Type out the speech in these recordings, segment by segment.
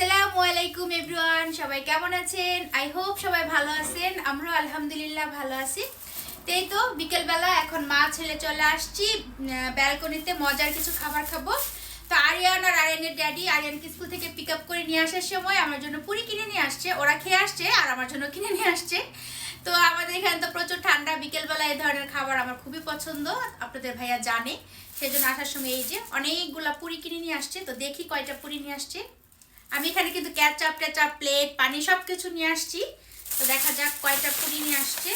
আসসালামু আলাইকুম এভরিওয়ান, সবাই কেমন আছেন? আই হোপ সবাই ভালো আছেন, আমরাও আলহামদুলিল্লাহ ভালো আছি। তো এই তো, বিকেলবেলা এখন মা ছেলে চলে আসছি ব্যালকনিতে মজার কিছু খাবার খাব। তো আরিয়ান আর আরিয়ানের ড্যাডি আরিয়ানকে স্কুল থেকে পিক আপ করে নিয়ে আসার সময় আমার জন্য পুরি কিনে নিয়ে আসছে। ওরা খেয়ে আসছে আর আমার জন্য কিনে নিয়ে আসছে। তো আমাদের এখানে তো প্রচুর ঠান্ডা, বিকেলবেলা এই ধরনের খাবার আমার খুবই পছন্দ, আপনাদের ভাইয়া জানে। সেই জন্য আসার সময় এই যে অনেকগুলা পুরি কিনে নিয়ে আসছে, তো দেখি কয়টা পুরি নিয়ে আসছে। আমি এখানে কিন্তু ক্যাচআপ ট্যাচাপ প্লেট পানি সব কিছু নিয়ে আসছি। তো দেখা যাক কয়টা পুরি নিয়ে আসছে।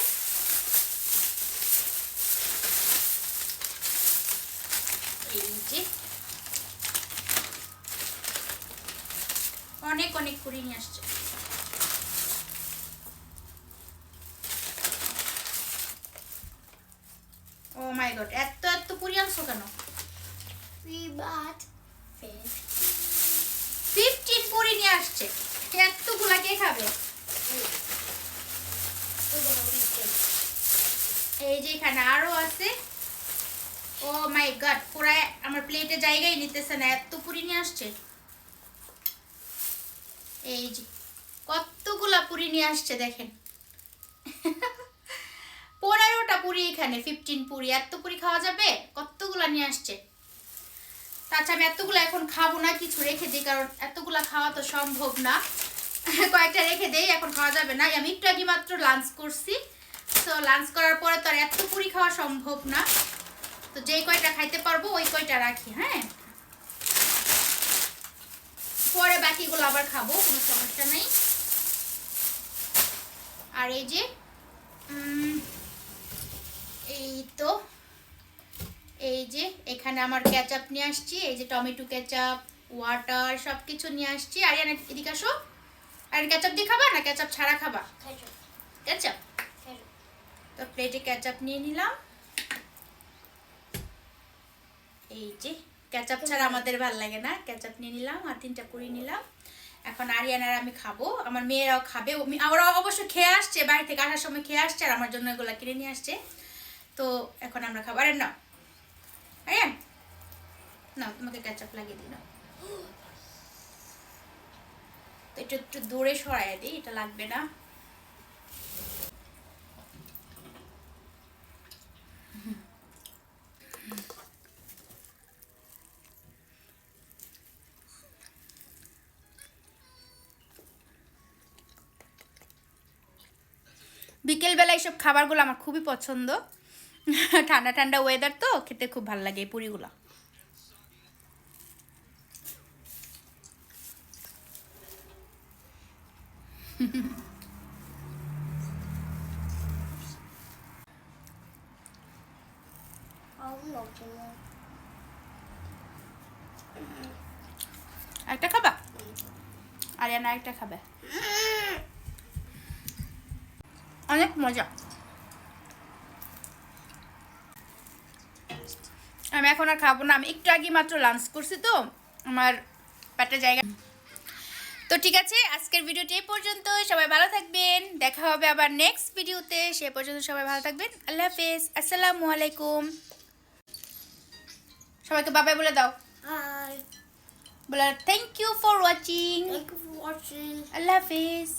অনেক অনেক পুরি নিয়ে আসছে। ও মাই গড এত এত পুরি আনছো কেন? বাট। আসছে। এতগুলা কে খাবে? এই যে এখানে আরও আছে। ও মাই গড, পুরাই আমার প্লেটে জায়গায় নিতেছে না, এত পুরি নিয়ে আসছে। এই যে, কতগুলা পুরি নিয়ে আসছে দেখেন। পনেরোটা পুরি এখানে ফিফটিন পুরি। এত পুরি খাওয়া যাবে? কতগুলা নিয়ে আসছে? তাছাড়া আমি এতগুলো এখন খাব না, কিছু রেখে দিই, কারণ এতগুলা খাওয়া তো সম্ভব না। কয়েকটা রেখে দেই, এখন খাওয়া যাবে না। আমি একটু আগে মাত্র লাঞ্চ করছি। তো লাঞ্চ করার পরে তো আর এত পুরি খাওয়া সম্ভব না। তো যেই কয়টা খাইতে পারব, ওই কয়টা রাখি হ্যাঁ? পরে বাকিগুলো আবার খাব, কোনো সমস্যা নেই। আর এই যে এই তো এই যে এখানে আমার ক্যাচাপ নিয়ে আসছি এই যে টমেটো ক্যাচাপ ওয়াটার সব কিছু নিয়ে আসছি। আর এদিকে আসো। আর ক্যাচাপ দিয়ে খাবা না ক্যাচাপ ছাড়া খাবা. ক্যাচাপ তো প্লেটে ক্যাচাপ নিয়ে নিলাম। এই যে ক্যাচাপ ছাড়া আমাদের ভালো লাগে না। ক্যাচাপ নিয়ে নিলাম আর তিনটা করে নিলাম। এখন আরিয়ানার আমি খাব। আমার মেয়েরাও খাবে। ওরা অবশ্য খেয়ে আসছে বাড়ি থেকে আসার সময় খেয়ে আসছে আর আমার জন্য এগুলো কিনে নিয়ে আসছে। তো এখন আমরা খাব। আরে না আরিয়ান না তোমাকে ক্যাচাপ লাগিয়ে দিই না তো একটু একটু দূরে সরাই দিই, এটা লাগবে না। বিকেলবেলা এইসব খাবারগুলো আমার খুবই পছন্দ। ঠান্ডা ঠান্ডা ওয়েদার তো, খেতে খুব ভালো লাগে এই পুরিগুলো. একটা খাবা? আরিয়ানা একটা খাবে। অনেক মজা। আমি এখন আর খাব না। আমি একটু আগে মাত্র লাঞ্চ করছি তো। আমার পেটের জায়গা। তো ঠিক আছে আজকের ভিডিওটি এই পর্যন্ত সবাই ভালো থাকবেন। দেখা হবে আবার নেক্সট ভিডিওতে সে পর্যন্ত সবাই ভালো থাকবেন। আল্লাহ হাফেজ। আসসালামু আলাইকুম। সবাইকে বাবাই বলে দাও. বলে thank you for watching for watching. আল্লাহ হাফেজ.